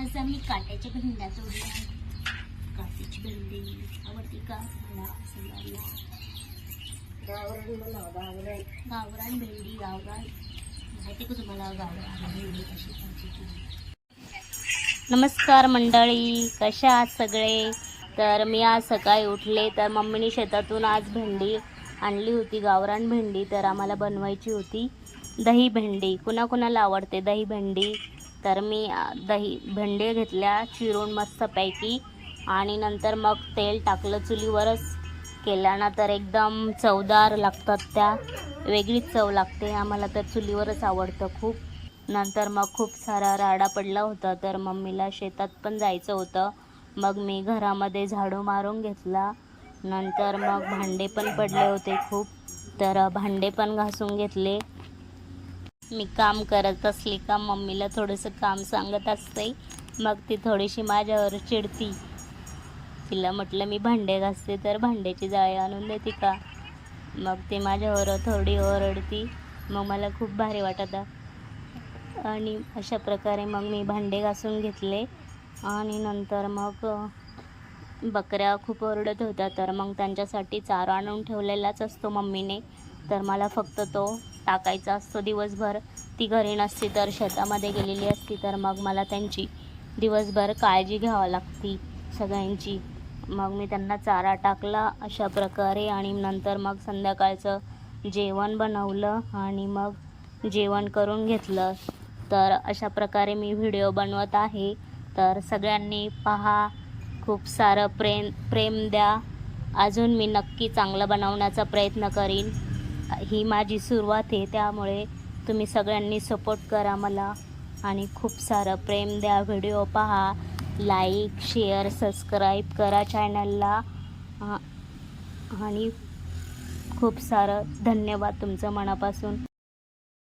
आज आम्ही काट्याच्या भेंड्या तोडल्या काट्याची भेंडी आवडती का? मला सगळ्यांना गावरान भेंडी गावरान. माहिती का तुम्हाला गावरान भेंडी कशी पाहिजे नमस्कार मंडळी कशा आहात सगळे? तर मी आज सकाळी उठले तर मम्मीने शेतातून आज भेंडी आणली होती गावरान भेंडी. तर आम्हाला बनवायची होती दही भेंडी. कुणाकुणाला आवडते दही भेंडी? तर मी दही भेंडे घेतल्या चिरून मस्तपैकी आणि नंतर मग तेल टाकलं चुलीवरच. केल्यानंतर एकदम चवदार लागतात त्या. वेगळीच चव लागते आम्हाला तर चुलीवरच आवडतं खूप. नंतर मग खूप सारा राडा पडला होता तर मम्मीला शेतात पण जायचं होतं. मग मी घरामध्ये झाडू मारून घेतला. नंतर मग भांडे पण पडले होते खूप. तर भांडे पण घासून घेतले. मी काम करत असले का मम्मीला थोडंसं काम सांगत असते. मग ती थोडीशी माझ्यावर चिडती. तिला म्हटलं मी भांडे घासते तर भांड्याची जाळी आणून देते का? मग ती माझ्यावर थोडी ओरडती. मग मला खूप भारी वाटत. आणि अशा प्रकारे मग मी भांडे घासून घेतले. आणि नंतर मग बकऱ्या खूप ओरडत होत्या. तर मग त्यांच्यासाठी चारा आणून ठेवलेलाच असतो मम्मीने. तर मला फक्त तो टाकायचा असतो. दिवसभर ती घरी नसती तर शेतामध्ये गेलेली असती तर मग मला त्यांची दिवसभर काळजी घ्यावी लागती सगळ्यांची. मग मी त्यांना चारा टाकला अशा प्रकारे आणि नंतर मग संध्याकाळचं जेवण बनवलं आणि मग जेवण करून घेतलं. तर अशा प्रकारे मी व्हिडिओ बनवत आहे. तर सगळ्यांनी पहा खूप सारं प्रेम प्रेम द्या. अजून मी नक्की चांगलं बनवण्याचा प्रयत्न करीन. ही माझी सुरुवात आहे. त्यामुळे तुम्ही सगळ्यांनी सपोर्ट करा मला आणि खूप सारं प्रेम द्या. व्हिडिओ पहा लाईक शेअर सबस्क्राईब करा चॅनलला आणि खूप सारं धन्यवाद तुमचं मनापासून.